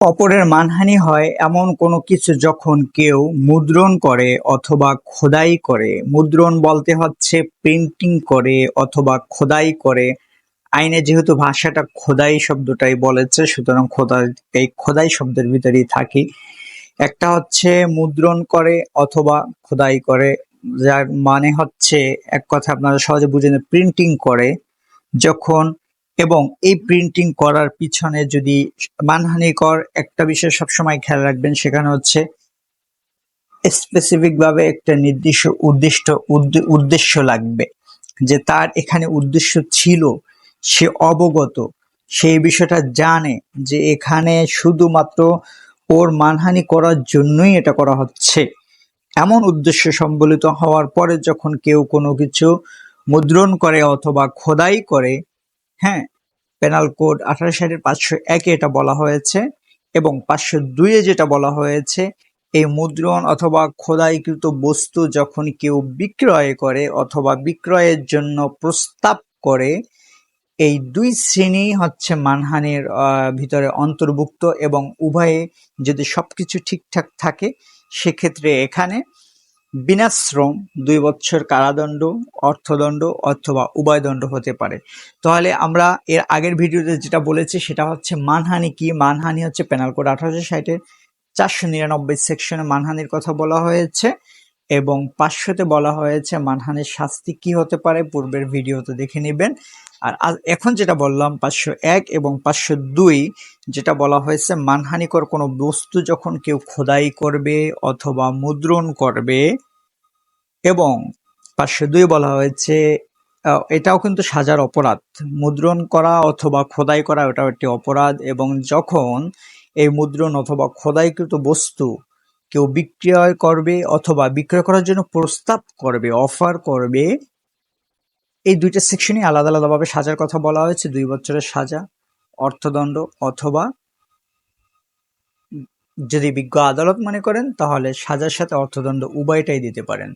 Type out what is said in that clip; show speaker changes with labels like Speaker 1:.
Speaker 1: অপরের মানহানি হয় এমন কোনো কিছু যখন কেউ মুদ্রণ করে অথবা খোদাই করে। মুদ্রণ বলতে হচ্ছে প্রিন্টিং করে অথবা খোদাই করে। আইনে যেহেতু ভাষাটা খোদাই শব্দটাই বলেছে, সুতরাং খোদাই এই খোদাই শব্দের ভিতরেই থাকি। একটা হচ্ছে মুদ্রণ করে অথবা খোদাই করে, যার মানে হচ্ছে, এক কথা আপনারা সহজে বুঝে প্রিন্টিং করে। যখন এবং এই প্রিন্টিং করার পিছনে যদি মানহানিকর একটা বিষয় সবসময় খেয়াল রাখবেন, সেখানে হচ্ছে স্পেসিফিক ভাবে একটা নির্দিষ্ট উদ্দিষ্ট উদ্দে- উদ্দেশ্য লাগবে। যে তার এখানে উদ্দেশ্য ছিল, সে অবগত সেই বিষয়টা জানে যে এখানে শুধুমাত্র ওর মানহানি করার জন্যই এটা করা হচ্ছে। এমন উদ্দেশ্য সম্বলিত হওয়ার পরে যখন কেউ কোনো কিছু মুদ্রণ করে অথবা খোদাই করে হ্যাঁ পেনাল কোড আঠারো সালের পাঁচশো একে এটা বলা হয়েছে এবং পাঁচশো দুইয়ে যেটা বলা হয়েছে, এই মুদ্রণ অথবা খোদাইকৃত বস্তু যখন কেউ বিক্রয় করে অথবা বিক্রয়ের জন্য প্রস্তাব করে, এই দুই শ্রেণি হচ্ছে মানহানির ভিতরে অন্তর্ভুক্ত এবং উভয়ে যদি সবকিছু ঠিকঠাক থাকে, সেক্ষেত্রে এখানে বিনাশ্রম দুই বছর কারাদণ্ড, অর্থদণ্ড অথবা উভয়দণ্ড হতে পারে। তাহলে আমরা এর আগের ভিডিওতে যেটা বলেছি সেটা হচ্ছে মানহানি কি? মানহানি হচ্ছে পেনাল কোড আঠারোশো ষাটের চারশো নিরানব্বই সেকশনে মানহানির কথা বলা হয়েছে এবং পাঁচশোতে বলা হয়েছে মানহানির শাস্তি কি হতে পারে? পূর্বের ভিডিওতে দেখে নেবেন। আর এখন যেটা বললাম, পাঁচশো এক এবং পাঁচশো দুই, যেটা বলা হয়েছে মানহানিকর কোনো বস্তু যখন কেউ খোদাই করবে অথবা মুদ্রণ করবে এবং পাঁচশো দুই বলা হয়েছে এটাও কিন্তু সাজার অপরাধ। মুদ্রণ করা অথবা খোদাই করা এটাও একটি অপরাধ এবং যখন এই মুদ্রণ অথবা খোদাইকৃত বস্তু কেউ বিক্রয় করবে অথবা বিক্রয় করার জন্য প্রস্তাব করবে, অফার করবে এই দুইটা সেকশনই আলাদা আলাদাভাবে সাজার কথা বলা হয়েছে, দুই বছরের সাজা, অর্থদণ্ড অথবা যদি বিজ্ঞ আদালত মনে করেন, তাহলে সাজার সাথে অর্থদণ্ড উভয়টাই দিতে পারেন।